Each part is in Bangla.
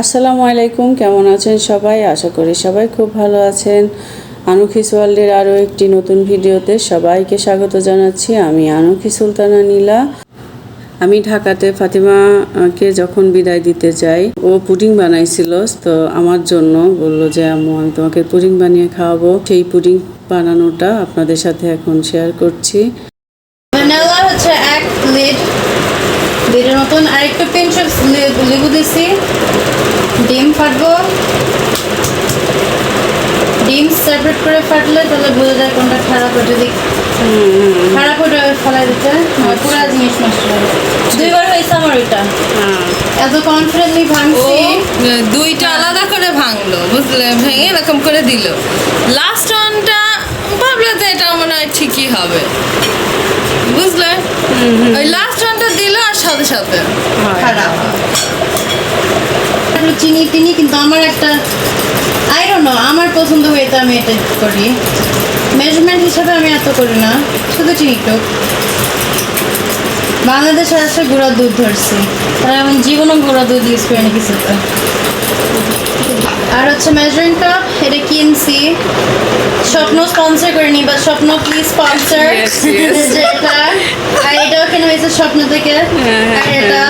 আসসালামু আলাইকুম, কেমন আছেন সবাই? আশা করি সবাই খুব ভালো আছেন। আনুখিস ওয়ার্ল্ডের আরও একটি নতুন ভিডিওতে সবাইকে স্বাগত জানাচ্ছি। আমি আনুখি সুলতানা নীলা। আমি ঢাকাতে ফাতিমাকে যখন বিদায় দিতে যাই, ও পুডিং বানাইছিল, তো আমার জন্য বলল যে আমি তোমাকে পুডিং বানিয়ে খাওয়াবো। সেই পুডিং বানানোটা আপনাদের সাথে এখন শেয়ার করছি। লিডের মতন আর একটু অফ লেবু দিছি ডিম ফাটবো। ডিম সেপারেট করে ফাটলে তাহলে বোঝা যায় কোনটা খারাপ হয় যদি খারাপ ওটা ফেলাই দিতে। পুরো জিনিস নষ্ট হবে দুইবার হয়েছে আমার ওইটা। হ্যাঁ। এত কনফিডেন্টলি ভাঙছি। দুইটা আলাদা করে ভাঙলো বুঝলে? ভেঙে এরকম করে দিল। লাস্ট ওয়ানটা ভাবলে তো এটা মনে হয় ঠিকই হবে। বুঝলে? ওই লাস্ট ওয়ানটা দিল আর সাথে সাথে। খারাপ। চিনি টিনি কিন্তু আমার একটা আই ডোন্ট নো আমার পছন্দ হয়েছে আমি এটা করি। মেজারমেন্ট হিসাবে আমি এত করি না শুধু চিনি টুক বাংলাদেশে আসে গুঁড়া দুধ ধরছি। আর আমি জীবনও গুঁড়া দুধ ইউজ করিনি কিছুতে আর হচ্ছে মেজারিং কাপ এটা কিনছি স্বপ্ন স্পন্সর করিনি বা স্বপ্ন প্লিজ স্পন্সর. যেটা আর এটাও কেন হয়েছে স্বপ্ন থেকে। হ্যাঁ, আর এটা।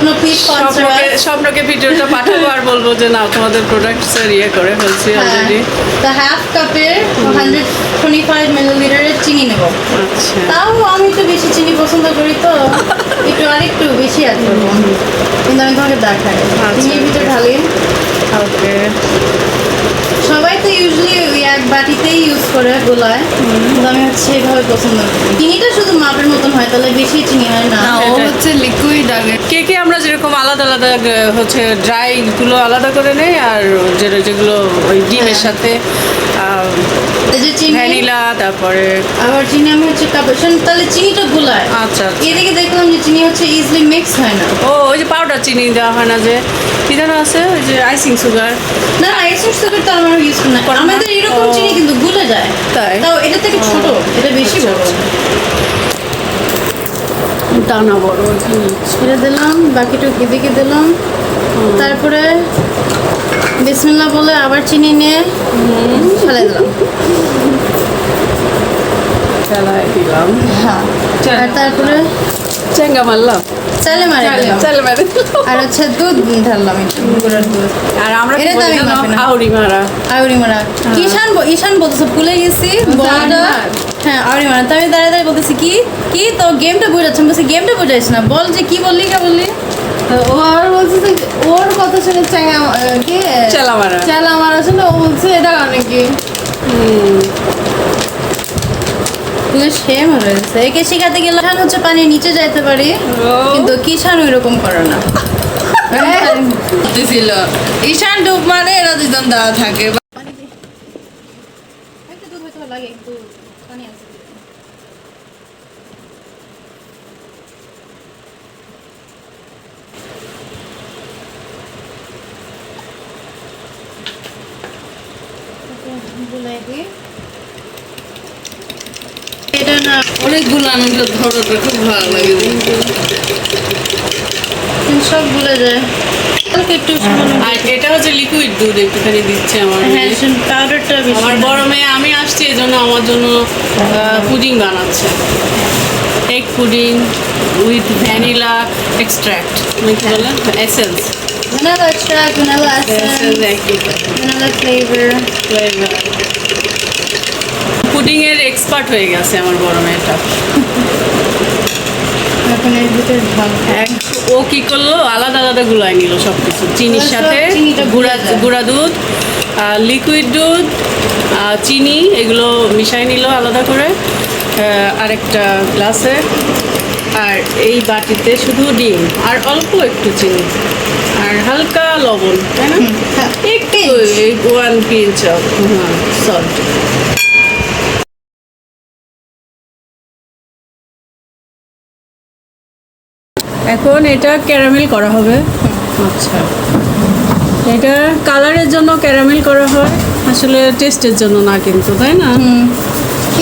স্বপ্ন প্লিজ স্পন্সর স্বপ্নকে ভিডিওটা পাঠাবো আর বলব যে না তোমাদের প্রোডাক্টসের ইয়ে করে ফেলছি অলরেডি তা হাফ কাপের হান্ড্রেড টোয়েন্টি ফাইভ মিলিলিটারের চিনি নেব। আচ্ছা। তাও আমি একটু বেশি চিনি পছন্দ করি তো। একটু আরেকটু বেশি অ্যাড করব। কিন্তু আমি তোমাকে দেখাই। আচ্ছা। চিনির ভিতরে ঢালি। ওকে সবাই তো ইউজুয়ালি ওই এক বাটিতেই ইউজ করে গোলায়। কিন্তু আমি হচ্ছে এভাবে পছন্দ করি চিনিটা শুধু মাপের মতন হয় তাহলে বেশি চিনি হয় না। ও হচ্ছে লিকুইড আগে কে কে আমরা যেরকম আলাদা আলাদা হচ্ছে ড্রাই গুলো আলাদা করে নেই আর যেগুলো ওই ডিমের হ্যাঁ। সাথে যে চিনি ভ্যানিলা তারপরে আবার চিনি আমি হচ্ছে তাহলে চিনিটা গোলায়। আচ্ছা আচ্ছা। এদিকে দেখলাম যে চিনি হচ্ছে ইজিলি মিক্স হয় না। ও ওই যে পাউডার চিনি দেওয়া হয় না যে কি যেন আছে ওই যে আইসিং সুগার না আইসিং সুগার তো আমরা ইউজ না। না? আমাদের এরকম চিনি কিন্তু গুলে যায়। তাই? তাও এটা থেকে ছোট এটা বেশি আচ্ছা, বড় দানা বড় এটা দিলাম বাকিটুকু এদিকে দিলাম। তারপরে বিসমিল্লাহ বলে আবার চিনি নিয়ে ফেলে দিলাম। দিলাম। হ্যাঁ। আর তারপরে চেঙ্গা মারলাম। চালে মারে চালে মারে আর হচ্ছে দুধ ঢাললাম একটু গুঁড়ার দুধ। আর আমরা এটা না। আউরি মারা। আউরি মারা। ঈশান ঈশান বলতেছে ভুলে গেছি। বলটা হ্যাঁ আউরি মারা। তো আমি দাঁড়িয়ে দাঁড়িয়ে বলতেছি কি? কি? তো গেমটা বোঝাচ্ছে? বলছি গেমটা বোঝাইছ না। বল যে কি বললি কে বললি? ও আর বলছে যে ওর কথা শুনে চাঙ্গা কি? চেলা মারা। চালা মারা শুনে ও বলছে এটা অনেকে সেম হয়েছে একে শেখাতে গেলে ঈশান হচ্ছে পানির নিচে যাইতে পারি কিন্তু কিষান ওই রকম করে না। ছিল ঈশান ডুব মানে এরা দুজন দেওয়া থাকে। লাগে একটু পানি আছে। এটা না অনেকগুলো আনন্দ ধরোটা খুব ভালো লাগে। সব ভুলে যায়। একটু আর এটা হচ্ছে লিকুইড দুধ একটুখানি দিচ্ছে আমার হ্যাঁ। পাউডারটা আমার বড় মেয়ে আমি আসছি এই জন্য আমার জন্য পুডিং বানাচ্ছে। Egg pudding with vanilla extract কি বলে? এসেন্স ফ্লেভার ফ্লেভার পুডিং এর এক্সপার্ট হয়ে গেছে আমার বড় মেয়েটা। এখন এর ভিতরে এক ও কি করল? আলাদা আলাদা গুলাই নিল সব কিছু চিনির সাথে গুঁড়া। গুঁড়া দুধ লিকুইড দুধ চিনি এগুলো মিশাই নিল আলাদা করে আরেকটা গ্লাসে। আর এই বাটিতে শুধু ডিম আর অল্প একটু চিনি আর হালকা লবণ তাই না? হ্যাঁ, একটু ওয়ান পিঞ্চ অফ সল্ট এখন এটা ক্যারামেল করা হবে। আচ্ছা। এটা কালারের জন্য ক্যারামেল করা হয় আসলে টেস্টের জন্য না কিন্তু তাই না?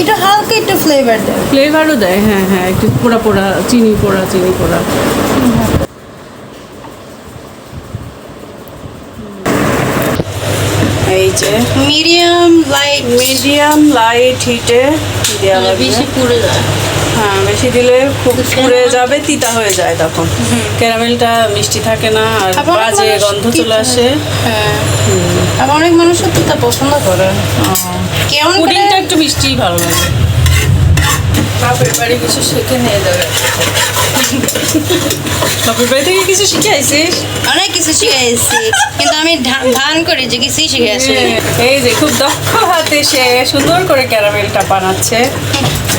এটা হালকা একটু ফ্লেভার দেয়। ফ্লেভারও দেয় হ্যাঁ হ্যাঁ একটু পোড়া পোড়া চিনি পোড়া চিনি পোড়া। যে মিডিয়াম লাইট। মিডিয়াম লাইট হিটে দেওয়া লাগবে। বেশি পুড়ে যায়। হ্যাঁ বেশি দিলে খুব পুড়ে যাবে তিতা হয়ে যায় তখন। ক্যারামেলটা মিষ্টি থাকে না আর বাজে গন্ধ চলে আসে। হ্যাঁ। আবার অনেক মানুষ তিতা পছন্দ করে। কেমন করে পুডিংটা একটু মিষ্টিই ভালো লাগে। বাপের বাড়ি কিছু শিখে নিয়ে যাবে। বাপের বাড়ি থেকে কিছু শিখে আইসিস অনেক কিছু শিখে এসেছি কিন্তু আমি ভান করি যে কিছুই শিখে আসি এই যে খুব দক্ষ হাতে সে সুন্দর করে ক্যারামেলটা বানাচ্ছে।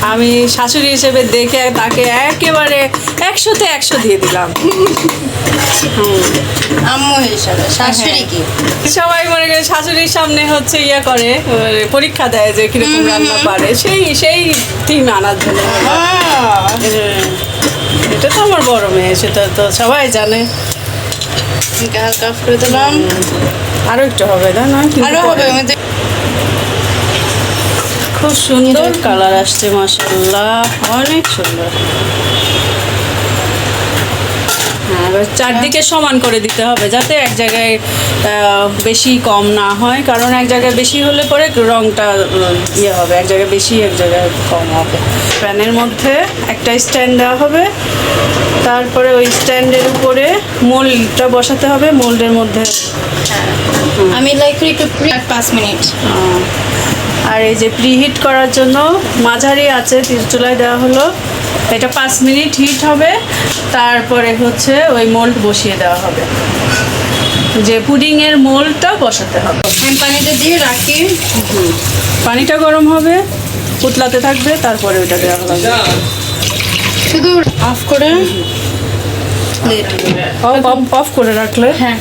আমি শাশুড়ি হিসেবে দেখে তাকে একেবারে একশোতে একশো দিয়ে দিলাম। আম্মু হিসাবে শাশুড়ি কি? সবাই মনে করে শাশুড়ির সামনে হচ্ছে ইয়া করে মানে পরীক্ষা দেয় যে কীরকম রান্না পারে। সেই সেই টিম আনার জন্য। আহ, হ্যাঁ। এটা তো আমার বড় মেয়ে সেটা তো সবাই জানে। হালকা করে দিলাম। আরও একটু হবে না? আরও হবে খুব সুন্দর কালার আসছে মাসাল্লাহ অনেক সুন্দর। হ্যাঁ চারদিকে সমান করে দিতে হবে যাতে এক জায়গায় বেশি কম না হয় কারণ এক জায়গায় বেশি হলে পরে রংটা ইয়ে হবে এক জায়গায় বেশি এক জায়গায় কম হবে। প্যানের মধ্যে একটা স্ট্যান্ড দেওয়া হবে। তারপরে ওই স্ট্যান্ডের উপরে মোল্ডটা বসাতে হবে মোল্ডের মধ্যে। আমি লাইক একটু পাঁচ মিনিট। আর এই যে প্রিহিট করার জন্য মাঝারি আছে চুলায় দেওয়া হলো। এটা পাঁচ মিনিট হিট হবে তারপরে হচ্ছে ওই মোল্ড বসিয়ে দেওয়া হবে। যে পুডিংয়ের মোল্ডটা বসাতে হবে। আমি পানিটা দিয়ে রাখি। পানিটা গরম হবে পুতলাতে থাকবে তারপরে ওইটা দেওয়া হবে। শুধু অফ করে? অফ করে রাখলে? হ্যাঁ।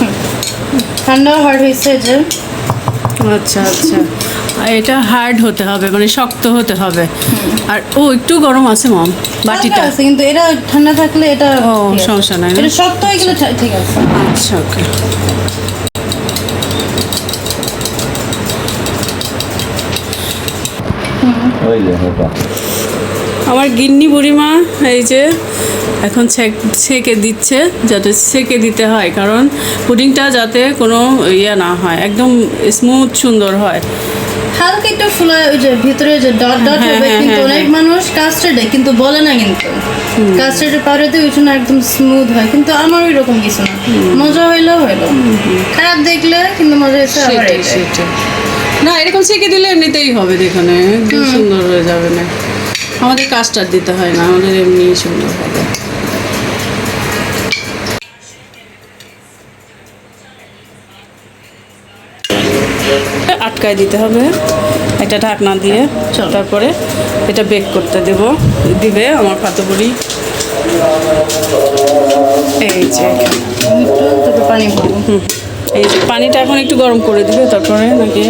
ও, হুম। ঠান্ডা হার্ড হয়েছে যে। আচ্ছা আচ্ছা। আর এটা হার্ড হতে হবে মানে শক্ত হতে হবে। আর ও একটু গরম আছে মম বাটিটা। আছে, কিন্তু এটা ঠান্ডা থাকলে এটা ও, সমস্যা নাই এটা শক্ত হয়ে গেলে ঠিক আছে। আচ্ছা ওকে ওই যে আমার গিন্নি বুড়িমা এই যে এখন ছেক- দিচ্ছে যাতে ছেঁকে দিতে হয় কারণ পুডিংটা যাতে কোনো ইয়ে না হয় একদম স্মুথ সুন্দর হয়। হালকা একটু ফুলা ওই যে ভিতরে যে ডট ডট হ্যাঁ, হবে হ্যাঁ, কিন্তু হ্যাঁ, অনেক মানুষ কাস্টার্ডে কিন্তু বলে না কিন্তু। কাস্টার্ডের পাউডারতে ওই জন্য একদম স্মুথ হয় কিন্তু আমার ওই রকম কিছু না। মজা হইলেও হইল। খারাপ দেখলে কিন্তু মজা হয়েছে আবার না এরকম ছেঁকে দিলে এমনিতেই হবে দেখনে সুন্দর হয়ে যাবে না। আমাদের কাস্টার্ড দিতে হয় না আমাদের এমনি সুন্দর হবে আটকায় দিতে হবে একটা ঢাকনা দিয়ে। তারপরে এটা বেক করতে দেব। দিবে আমার পাতবুড়ি এই যে। পানি এই পানিটা এখন একটু গরম করে দিবে তারপরে নাকি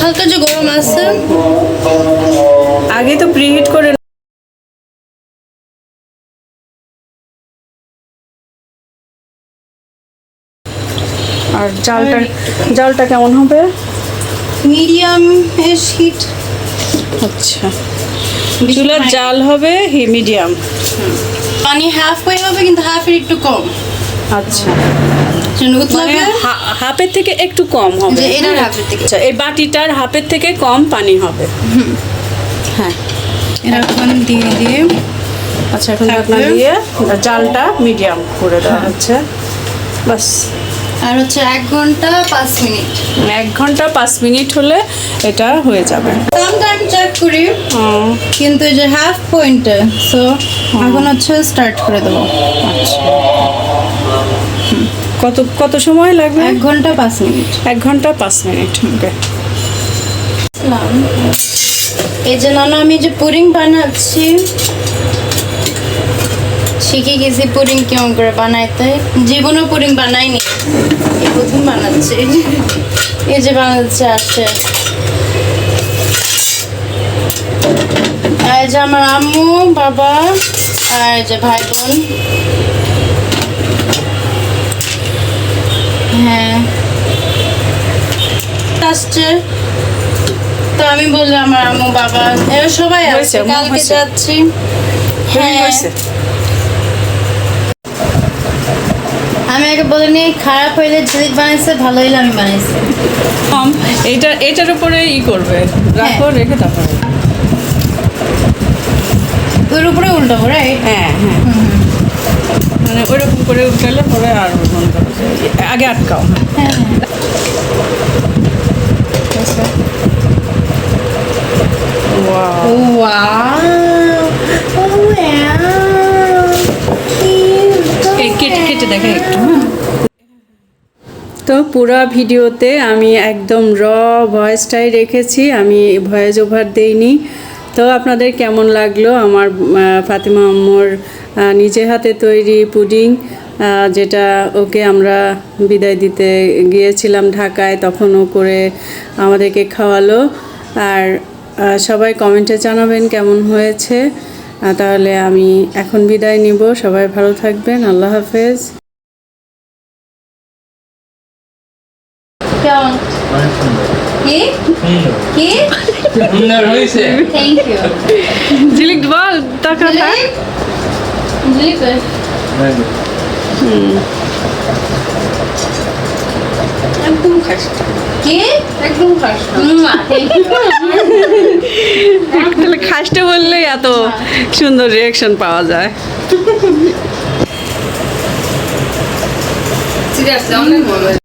হালকা যে গরম আছে। আগে তো প্রিহিট করে আর জালটা জালটা কেমন হবে? Medium heat. আচ্ছা। চুলার জাল হবে হি মিডিয়াম। পানি হাফ হয়ে হবে কিন্তু হাফের একটু কম। আচ্ছা। মানে হাফের থেকে একটু কম হবে। এটার হ্যাঁ? হাফের থেকে। আচ্ছা এই বাটিটার হাফের থেকে কম পানি হবে। হ্যাঁ। এরকম দিয়ে দিয়ে আচ্ছা এখন ঢাকনা দিয়ে জালটা মিডিয়াম করে দেওয়া হচ্ছে। বাস। আর হচ্ছে এক ঘণ্টা পাঁচ মিনিট। এক ঘণ্টা পাঁচ মিনিট হলে এটা হয়ে যাবে। সামটাইম চেক করি। কিন্তু এই যে হাফ পয়েন্টে সো এখন হচ্ছে স্টার্ট করে দেবো। আচ্ছা। কত কত সময় লাগবে? এক ঘণ্টা পাঁচ মিনিট। এক ঘণ্টা পাঁচ মিনিট ওকে এই যে নানা আমি যে পুরিং বানাচ্ছি শিখে গেছি পুরিং কেমন করে বানাইতে। জীবনেও পুরিং বানাইনি এই প্রথম বানাচ্ছি। এই যে বানাচ্ছে আসে এই যে আমার আম্মু বাবা আর এই যে ভাই বোন হ্যাঁ আসছে। তো আমি বললাম আমার আম্মু বাবা এরা সবাই আছে কালকে যাচ্ছি। হ্যাঁ হ্যাঁ। আমি আগে বলিনি খারাপ হইলে ঝিলিক বানাইছে ভালো হইলে আমি বানাইছি। কম এটা এটার উপরে ই করবে। রাখো রেখে তারপরে ওর উপরে উল্টাবো রাইট হ্যাঁ হ্যাঁ। মানে ওইরকম করে উঠালে পরে আর আগে আটকাও। হ্যাঁ। কেটে কেটে। তো পুরো ভিডিওতে আমি একদম র ভয়েসটাই রেখেছি, আমি ভয়েস ওভার দেইনি তো আপনাদের কেমন লাগল আমার ফাতিমা আম্মুর নিজে হাতে তৈরি পুডিং যেটা ওকে আমরা বিদায় দিতে গিয়েছিলাম ঢাকায়, তখন ও করে আমাদেরকে খাওয়ালো আর সবাই কমেন্টে জানাবেন কেমন হয়েছে। তাহলে আমি এখন বিদায় নিব। সবাই ভালো থাকবেন। আল্লাহ হাফেজ। কেমন? অনেক সুন্দর। কি? সুন্দর কি? সুন্দর হয়েছে। থ্যাংক ইউ ঝিলিক বল টাকা থাক ঝিলিক ঝিলিক একদম খাসটা কে? একদম খাস তাহলে খাসটা বললেই এত সুন্দর রিয়াকশন পাওয়া যায়। সিরিয়াসলি অনেক মজা